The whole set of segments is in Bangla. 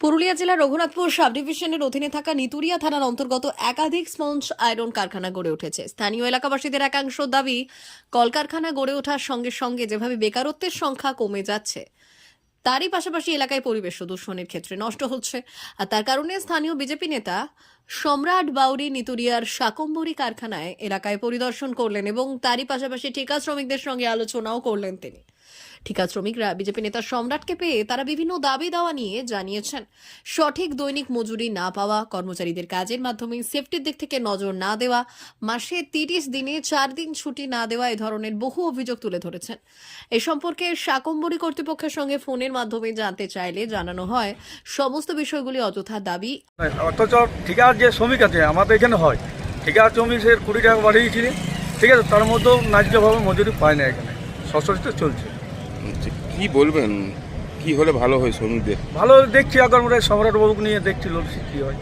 পুরুলিয়া জেলার রঘুনাথপুর সাব ডিভিশনের অধীনে থাকা নিতুরিয়া থানার অন্তর্গত একাধিক স্পঞ্জ আয়রন কারখানা গড়ে উঠেছে। স্থানীয় এলাকাবাসীদের একাংশ দাবি, কলকারখানা গড়ে ওঠার সঙ্গে সঙ্গে যেভাবে বেকারত্বের সংখ্যা কমে যাচ্ছে, তারই পাশাপাশি এলাকায় পরিবেশ দূষণের ক্ষেত্রে নষ্ট হচ্ছে। আর তার কারণে স্থানীয় বিজেপি নেতা সম্রাট বাউরি নিতুরিয়ার শাকম্বরি কারখানায় এলাকায় পরিদর্শন করলেন এবং তারই পাশাপাশি ঠিকা শ্রমিকদের সঙ্গে আলোচনাও করলেন তিনি। ঠিকা শ্রমিকরা, বিজেপি নেতা সম্রাটকে পেয়ে তারা বিভিন্ন দাবি দাওয়া নিয়ে জানিয়েছেন, সঠিক দৈনিক মজুরি না পাওয়া, কর্মচারীদের কাজের মাধ্যমে সেফটির দিক থেকে নজর না দেওয়া, মাসে তিরিশ দিনে চার দিন ছুটি না দেওয়া এ ধরনের বহু অভিযোগ তুলে ধরেছেন। এ সম্পর্কে শাকম্বরী কর্তৃপক্ষের সঙ্গে ফোনের মাধ্যমে জানতে চাইলে জানানো হয়, সমস্ত বিষয়গুলি অযথা দাবি। অথচ ঠিকার যে শ্রমিক আছে, আমাদের এখানে হয়। ঠিকার শ্রমিক কুড়ি টাকা ঠিক আছে, তার মধ্যেও ন্যায্যভাবে মজুরি পায় না এখানে। সশস্ত্র চলছে। কি বলবেন? কি হলে ভালো হয় শ্রমিকদের? ভালো দেখছি এখন আমরা সম্রাটবাবুকে নিয়ে দেখছি লড়ছি কী হয়।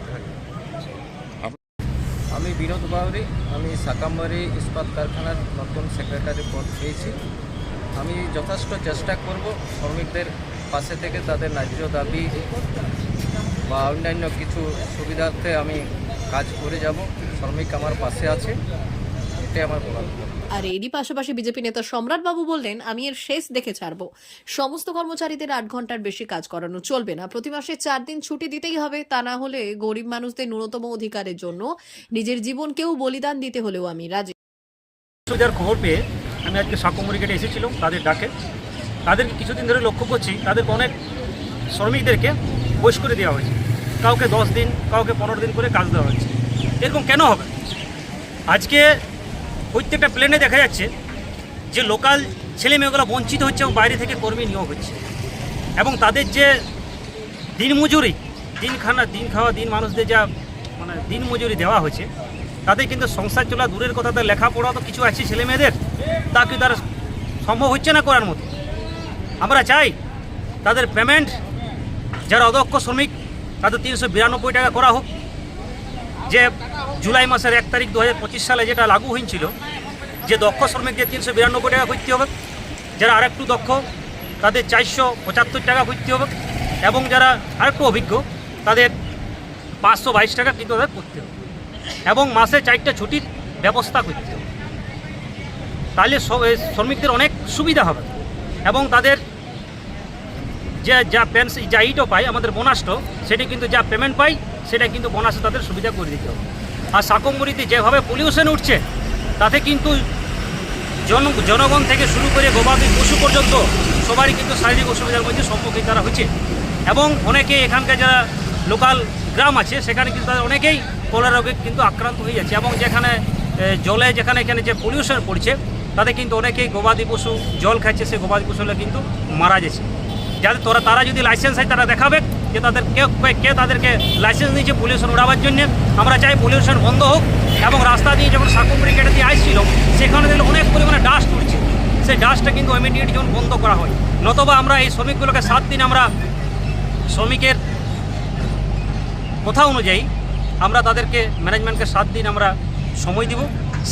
আমি বিনোদ বাউরি আমি সাকাম্বারি ইস্পাত কারখানার নতুন সেক্রেটারি পদ পেয়েছি। আমি যথেষ্ট চেষ্টা করব শ্রমিকদের পাশে থেকে তাদের ন্যায্য দাবি বা অন্যান্য কিছু সুবিধার্থে আমি কাজ করে যাব। শ্রমিক আমার পাশে আছে। এটাই আমার বলার আর এরই পাশাপাশি বিজেপি নেতা সম্রাট বাবু বললেন আমি এর শেষ দেখে ছাড়ব। সমস্ত কর্মচারীদের আট ঘণ্টার বেশি কাজ করানো চলবে না। প্রতি মাসে চার দিন ছুটি দিতেই হবে। তা না হলে গরিব মানুষদের ন্যূনতম অধিকারের জন্য নিজের জীবনকেও বলিদান দিতে হলেও আমি রাজি। সুবিধার খবর পেয়ে আমি আজকে সাকমুড়ি গেটে এসেছিলাম তাদের ডাকে। তাদেরকে কিছুদিন ধরে লক্ষ্য করছি তাদের অনেক শ্রমিকদেরকে বয়স করে দেওয়া হয়েছে। কাউকে দশ দিন কাউকে পনেরো দিন করে কাজ দেওয়া হয়েছে। এরকম কেন হবে? আজকে প্রত্যেকটা প্লেনে দেখা যাচ্ছে যে লোকাল ছেলে মেয়েগুলো বঞ্চিত হচ্ছে এবং বাইরে থেকে কর্মী নিয়োগ হচ্ছে। এবং তাদের যে দিন মজুরি, দিন খানা, দিন খাওয়া, দিন মানুষদের যা মানে দিন মজুরি দেওয়া হয়েছে তাদের কিন্তু সংসার চলা দূরের কথা, তাদের লেখাপড়া তো কিছু আছে ছেলে মেয়েদের তা কি তার সম্ভব হচ্ছে না করার মতো? আমরা চাই তাদের পেমেন্ট যারা অদক্ষ শ্রমিক, তাদের তিনশো বিরানব্বই টাকা করা হোক। যে জুলাই মাসের এক তারিখ দু হাজার পঁচিশ সালে যেটা লাগু হয়েছিল যে দক্ষ শ্রমিকদের তিনশো বিরানব্বই টাকা করতে হবে, যারা আরেকটু দক্ষ, তাদের চারশো পঁচাত্তর টাকা করতে হবে, এবং যারা আরেকটু অভিজ্ঞ, তাদের পাঁচশো বাইশ টাকা কিন্তু তাদের করতে হবে, এবং মাসে চারটা ছুটির ব্যবস্থা করতে হবে। তাহলে শ্রমিকদের অনেক সুবিধা হবে, এবং তাদের যে, যা পেনশন, যা ইটও পায়, আমাদের বোনাসটো সেটি কিন্তু যা পেমেন্ট পাই সেটা কিন্তু বনাসে তাদের সুবিধা করে দিতে হবে। আর শাকম্বরিতে যেভাবে পলিউশন উঠছে, তাতে কিন্তু জন, জনগণ থেকে শুরু করে গবাদি পশু পর্যন্ত সবারই কিন্তু শারীরিক অসুবিধার মধ্যে সম্মুখীন তারা হচ্ছে এবং অনেকে এখানকার যারা লোকাল গ্রাম আছে, সেখানে কিন্তু তাদের অনেকেই কলেরা রোগে কিন্তু আক্রান্ত হয়ে যাচ্ছে। এবং যেখানে জলে, যেখানে, এখানে যে পলিউশন পড়ছে, তাতে কিন্তু অনেকেই গবাদি পশু জল খাচ্ছে সেই গবাদি পশুগুলো কিন্তু মারা যাচ্ছে। যাতে তোরা, তারা যদি লাইসেন্স হয়, তারা দেখাবে যে তাদের কে কে তাদেরকে লাইসেন্স দিয়েছে পলিউশন উড়াবার জন্য। আমরা চাই পলিউশন বন্ধ হোক এবং রাস্তা দিয়ে যখন সাকুমরি গেটে দিয়ে আসছিল, সেখানে দেখলে অনেক পরিমাণে ডাস্ট উঠছে সেই ডাস্টটা কিন্তু ইমিডিয়েট যখন বন্ধ করা হয়, নতবা আমরা এই শ্রমিকগুলোকে সাত দিন আমরা শ্রমিকের কথা অনুযায়ী আমরা তাদেরকে ম্যানেজমেন্টকে সাত দিন আমরা সময় দিব।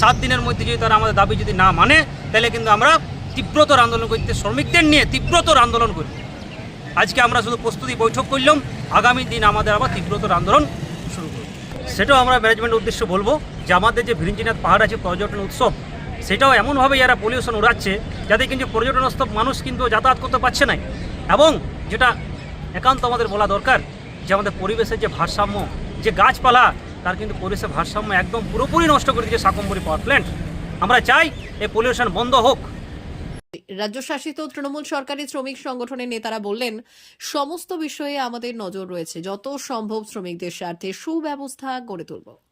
সাত দিনের মধ্যে যদি তারা আমাদের দাবি যদি না মানে তাহলে কিন্তু আমরা তীব্রতর আন্দোলন করতে, শ্রমিকদের নিয়ে তীব্রতর আন্দোলন করি আজকে আমরা শুধু প্রস্তুতি বৈঠক করলাম, আগামী দিন আমাদের আবার তীব্রতর আন্দোলন শুরু করব। সেটাও আমরা ম্যানেজমেন্টের উদ্দেশ্য বলব যে আমাদের যে ভিরিঞ্জিনাথ পাহাড় আছে, পর্যটন উৎসব, সেটাও এমনভাবে যারা পলিউশন উড়াচ্ছে যাতে কিন্তু পর্যটনস্থ মানুষ কিন্তু যাতায়াত করতে পারছে না। এবং যেটা একান্ত আমাদের বলা দরকার যে আমাদের পরিবেশের যে ভারসাম্য, যে গাছপালা, তার কিন্তু পরিবেশের ভারসাম্য একদম পুরোপুরি নষ্ট করে দিয়েছে শাকম্বরী পাওয়ার প্ল্যান্ট আমরা চাই এই পলিউশন বন্ধ হোক। রাজ্য শাসিত তৃণমূল সরকারি শ্রমিক সংগঠনের নেতারা বললেন, সমস্ত বিষয়ে আমাদের নজর রয়েছে। যত সম্ভব শ্রমিকদের স্বার্থে সুব্যবস্থা গড়ে তুলব।